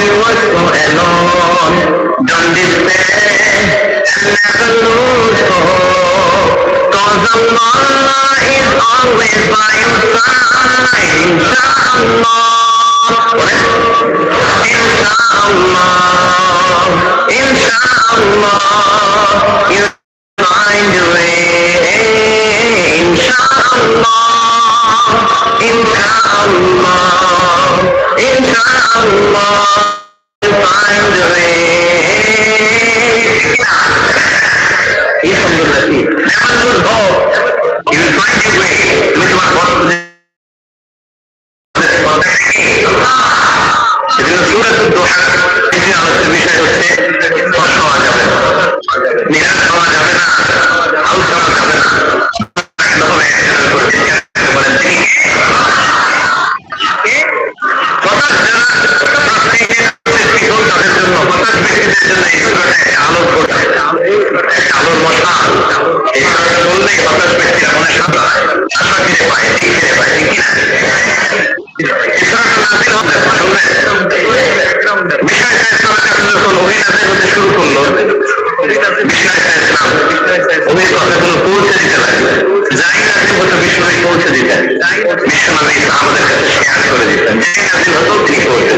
he was so alone. Don't despair and never lose hope. Cause Allah is always by your side. Inshallah. Inshallah. Inshallah. এইভাবে বললে হতাশ ব্যক্তিরা মনে সাদা আশা ফিরে পায় ঠিক ফিরে পায় ঠিক কিনা শুরু বিশ্বনাথ পৌঁছে আমাদের কাছে শেয়ার করে দিতেন ঠিক পৌঁছে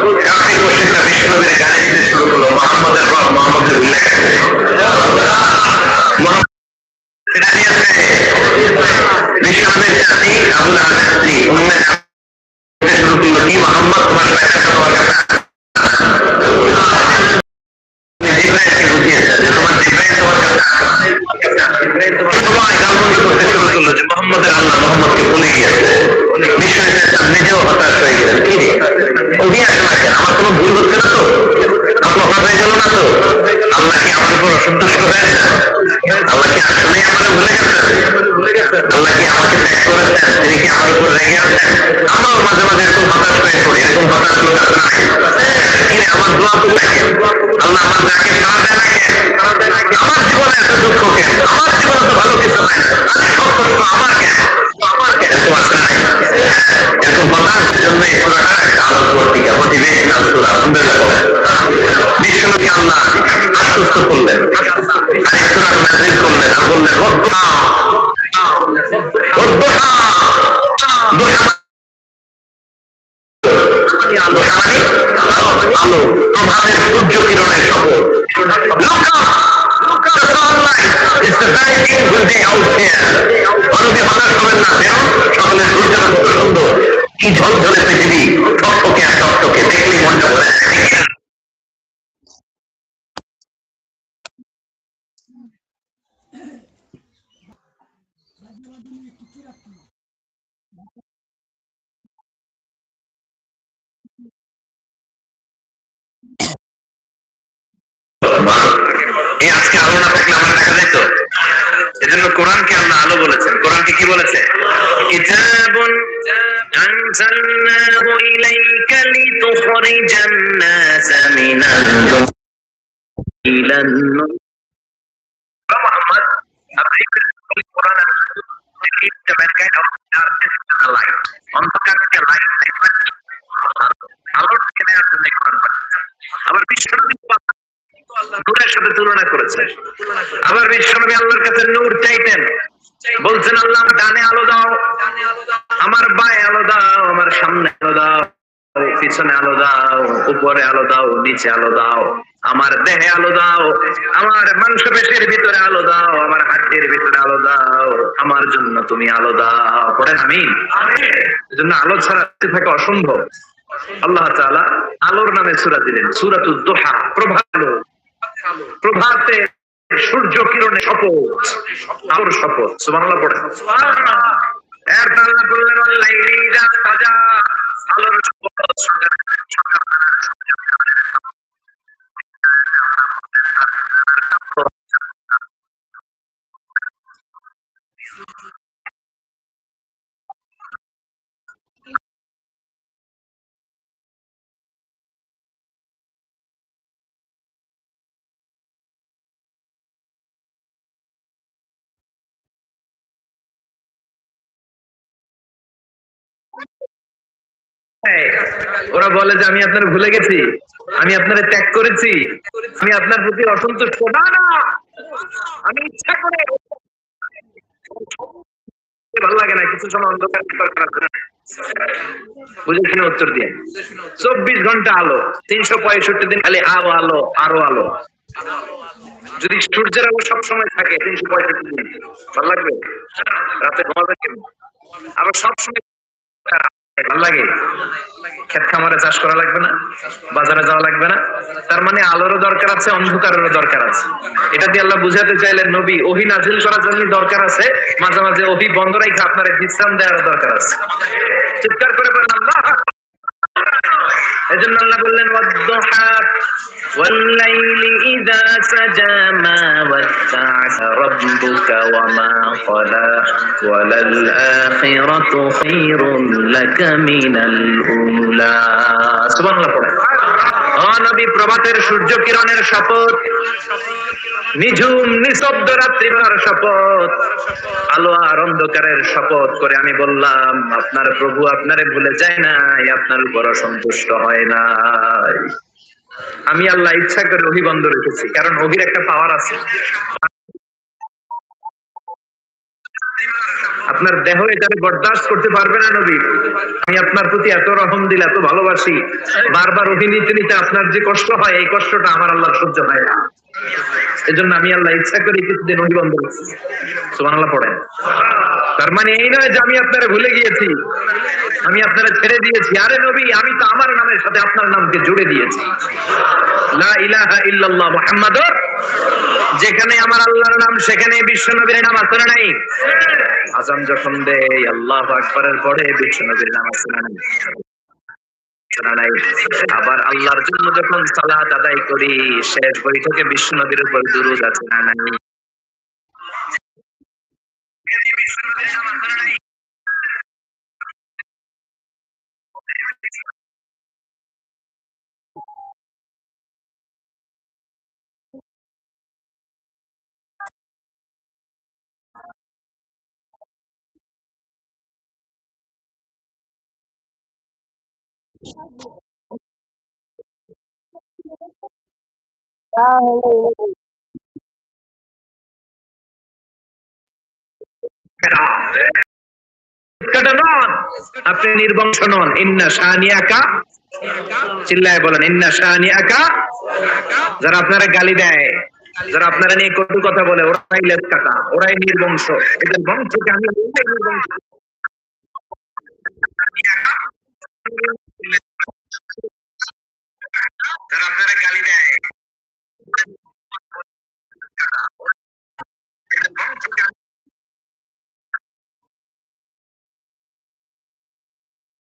তখন কাফের মুশরিকরা বিষ্ণুদের গালি দিতে শুরু করল মোহাম্মদের বাপ মোহাম্মদের উল্লেখ নিজেও হতাশ হয়ে গেলেন। কি অভিযোগ আমার কোনো ভুল হচ্ছে না তো। আপনি অপরাধের জন্য না তো? আল্লাহ কি আমার উপর অসন্তুষ্ট হয়ে আল্লাহ কি আসলে কি আমাকে কি আমার উপর রেগে আছেন? আমরাও মাঝে মাঝে এরকম হতাশ হয়ে পড়ি, এরকম হতাশ লোক আলো প্রভাবের সূর্য কিরণের শপথ সকলের সূর্য সুন্দর কি ঝলঝলে পৃথিবী সবকে আসা এজন্য কোরআনকে আল্লাহ আলো বলেছেন কোরআনকে কি বলেছে কিতাবুন আনজালনাহু ইলাইকা লিতুখরিজান নাস মিনাল ইলান মুহাম্মদ আপনি কোরআন Keep কি mankind out of darkness to the light. নূরের সাথে তুলনা করেছে। আবার বিশ্বনবী আল্লাহর কাছে নূর চাইতেন। বলছেন, আল্লাহ ডানে আলো দাও। আমার বায়ে আলো দাও। আমার সামনে আলো দাও। পিছনে আলো দাও। উপরে আলো দাও। নিচে আলো দাও। আমার দেহে আলো দাও। আমার মাংস পেশির ভিতরে আলো দাও। আমার হাড্ডির ভিতরে আলো দাও। আমার জন্য তুমি আলো দাও। পড়েন আমি? জন্য আলো ছাড়া থাকা অসম্ভব। আল্লাহ তাআলা আলোর নামে সূরা দিলেন। সূরাতুদ দুহা প্রভাত আলো। প্রভাতে সূর্য কিরণে শপথ আমার শপথ, সুবহানাল্লাহ পড়ে। এর আল্লাহ বললেন ওয়াল্লাইলি ইযা সাজা আলোর শপথ ওরা বলে যে, আমি আপনার ভুলে গেছি। আমি আপনার ত্যাগ করেছি। আমি আপনার প্রতি অসন্তুষ্ট। না না আমি ইচ্ছা করে ভালো লাগে না, কিছু সময় অন্ধকার উত্তর দিয়ে। চব্বিশ ঘণ্টা আলো, তিনশো পঁয়ষট্টি দিন খালি আলো আলো, আরও আলো। যদি সূর্যের আলো সবসময় থাকে, তিনশো পঁয়ষট্টি দিন, ভালো লাগবে? রাতে ঘুমাবে কেন? আবার সবসময় লাগে? ক্ষেত খামারে চাষ করা লাগবে না? বাজারে যাওয়া লাগবে না? তার মানে আলোরও দরকার আছে, অন্ধকারেরও দরকার আছে। এটা দিয়ে আল্লাহ বুঝাতে চাইলেন, নবী, ওহি নাজিল করার জন্য দরকার আছে। মাঝে মাঝে ওহি বন্ধ রেখে আপনার বিশ্রাম দেওয়ার দরকার আছে। চিৎকার করে বলেন, আল্লাহ এজন্য আল্লাহ বললেন ওয়াদ্দুহা والليل إذا سجى ما ودعك ربك وما قلى وللآخرة خير لك من الأولى سبحان الله পড়ে ও নবী প্রভাতের সূর্য কিরণের শপথ, নিঝুম নিঃশব্দ রাত্রিবেলার শপথ, আলো আর অন্ধকারের শপথ করে আমি বললাম, আপনার প্রভু আপনারে ভুলে যায় নাই, আপনার উপর অসন্তুষ্ট হয় নাই। আমি আল্লাহ ইচ্ছা করে অভিবন্ধ রেখেছি, কারণ অভির একটা পাওয়ার আছে। আপনার দেহ এটাকে বরদাস্ত করতে পারবে না নবী। আমি আপনার প্রতি এত রহম দিলে, এত ভালোবাসি। বারবার অভিনীতি নিতে আপনার যে কষ্ট হয়, এই কষ্টটা আমার আল্লাহ সহ্য হয় না। এজন্য আমি আল্লাহ ইচ্ছা করি কিছুদিন ওহি বন্ধ রেখেছি সুবহানাল্লাহ পড়েন। তার মানে এই নয় যে আমি আপনারা ভুলে গিয়েছি। আমি আপনারা ছেড়ে দিয়েছি। আরে নবী, আমি তো আমার নামের সাথে আপনার নামকে জুড়ে দিয়েছি। লা ইলাহা ইল্লাল্লাহ মুহাম্মাদুর যেখানে আমার আল্লাহর নাম, সেখানে বিশ্ব নবীর নাম না নাই? আজান যখন দেয়, আল্লাহ আকবরের পরে বিশ্ব নবীর নাম নাই? নাই? আবার আল্লাহর জন্য যখন সালাত আদায় করি, শেষ বৈঠকে বিশ্ব নবীর উপর দুরুদ আছে না নাই? আপনি নির্বংশ নন। ইন্না শানিয়াকা, চিল্লায় বলেন, ইন্না শানিয়াকা, যারা আপনারা গালি দেয়, যারা আপনারা নিয়ে কটু কথা বলে, ওরাই লেজ কাটা ওরাই নির্বংশ। এদের বংশকে আমি নির্বংশ। যারা আপনারা গালি দেয়।